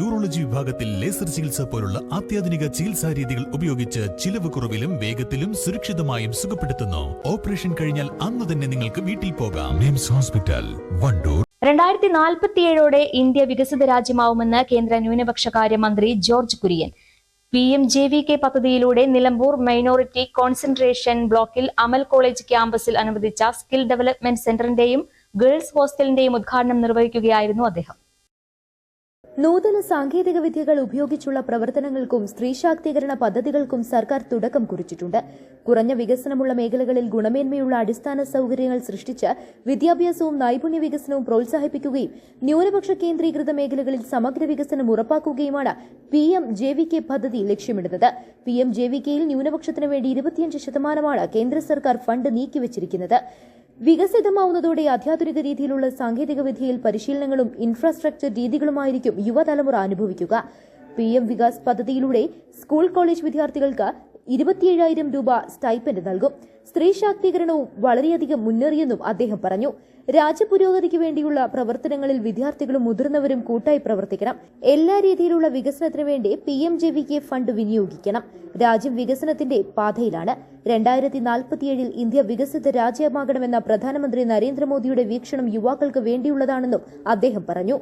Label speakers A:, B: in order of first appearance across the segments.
A: Urology വിഭാഗത്തിൽ laser ചികിത്സ പോലുള്ള അത്യാധുനിക ചികിത്സാ രീതികൾ ഉപയോഗിച്ച് ചിലവ് കുറവിലും വേഗത്തിലും സുരക്ഷിതമായും സുഖപ്പെടുത്തുന്നു. ഓപ്പറേഷൻ കഴിഞ്ഞാൽ അന്ന് തന്നെ നിങ്ങൾക്ക് വീട്ടിൽ പോകാം. നിംസ് ഹോസ്പിറ്റൽ വണ്ടൂർ.
B: രണ്ടായിരത്തി നാൽപ്പത്തിയേഴോടെ ഇന്ത്യ വികസിത രാജ്യമാവുമെന്ന് കേന്ദ്ര ന്യൂനപക്ഷകാര്യ മന്ത്രി George Kurian. P M J V K പദ്ധതിയിലൂടെ നിലമ്പൂർ മൈനോറിറ്റി കോൺസെൻട്രേഷൻ ബ്ലോക്കിൽ അമൽ കോളേജ് ക്യാമ്പസിൽ അനുവദിച്ച സ്കിൽ ഡെവലപ്മെന്റ് സെന്ററിന്റെയും ഗേൾസ് ഹോസ്റ്റലിന്റെയും ഉദ്ഘാടനം നിർവഹിക്കുകയായിരുന്നു അദ്ദേഹം.
C: നൂതന സാങ്കേതിക വിദ്യകൾ ഉപയോഗിച്ചുള്ള പ്രവർത്തനങ്ങൾക്കും സ്ത്രീ ശാക്തീകരണ പദ്ധതികൾക്കും സർക്കാർ തുടക്കം കുറിച്ചിട്ടുണ്ട്. കുറഞ്ഞ വികസനമുള്ള മേഖലകളിൽ ഗുണമേന്മയുള്ള അടിസ്ഥാന സൗകര്യങ്ങൾ സൃഷ്ടിച്ച് വിദ്യാഭ്യാസവും നൈപുണ്യ വികസനവും പ്രോത്സാഹിപ്പിക്കുകയും ന്യൂനപക്ഷ കേന്ദ്രീകൃത മേഖലകളിൽ സമഗ്ര വികസനം ഉറപ്പാക്കുകയുമാണ് P M J V K പദ്ധതി ലക്ഷ്യമിടുന്നത്. പി എം ജെ വി കെയിൽ ന്യൂനപക്ഷത്തിന് വേണ്ടി ഇരുപത്തിയഞ്ച് ശതമാനമാണ് കേന്ദ്ര സർക്കാർ ഫണ്ട് നീക്കിവച്ചിരിക്കുന്നത്. വികസിതമാവുന്നതോടെ അത്യാധുനിക രീതിയിലുള്ള സാങ്കേതിക വിദ്യയിൽ പരിശീലനങ്ങളും ഇൻഫ്രാസ്ട്രക്ചർ രീതികളുമായിരിക്കും യുവതലമുറ അനുഭവിക്കുക. പി എം വികാസ് പദ്ധതിയിലൂടെ സ്കൂൾ കോളേജ് വിദ്യാർത്ഥികൾക്ക് ഇരുപത്തിയേഴായിരം രൂപ സ്റ്റൈപ്പൻഡ് നൽകും. സ്ത്രീ ശാക്തീകരണവും വളരെയധികം മുന്നേറിയെന്നും അദ്ദേഹം പറഞ്ഞു. രാജ്യപുരോഗതിക്ക് വേണ്ടിയുള്ള പ്രവർത്തനങ്ങളിൽ വിദ്യാർത്ഥികളും മുതിർന്നവരും കൂട്ടായി പ്രവർത്തിക്കണം. എല്ലാ രീതിയിലുള്ള വികസനത്തിനു വേണ്ടി P M J V K fund വിനിയോഗിക്കണം. രാജ്യം വികസനത്തിന്റെ പാതയിലാണ്. രണ്ടായിരത്തി നാൽപ്പത്തിയേഴിൽ ഇന്ത്യ വികസിത രാജ്യമാകണമെന്ന പ്രധാനമന്ത്രി നരേന്ദ്രമോദിയുടെ വീക്ഷണം യുവാക്കൾക്ക് വേണ്ടിയുള്ളതാണെന്നും അദ്ദേഹം പറഞ്ഞു.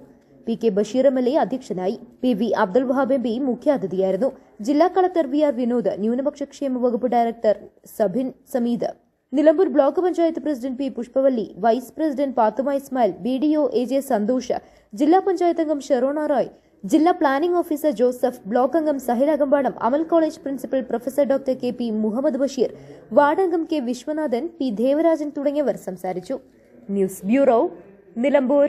C: P K Basheer M L A അധ്യക്ഷനായി. P V Abdul Wahab M P മുഖ്യാതിഥിയായിരുന്നു ജില്ലാ കളക്ടർ വി ആർ വിനോദ് ന്യൂനപക്ഷ ക്ഷേമ വകുപ്പ് director Sabin Sameed. Nilambur block panchayat president P Pushpavalli vice president Pathuma Ismail B D O A J Santhosh ജില്ലാ പഞ്ചായത്ത് അംഗം ഷെറോണ റോയ് ജില്ലാ planning officer Joseph block അംഗം Sahil Akampadam Amal college principal professor doctor K P Muhammad Basheer ward അംഗം K Viswanathan P Devarajan തുടങ്ങിയവർ സംസാരിച്ചു. News bureau Nilambur.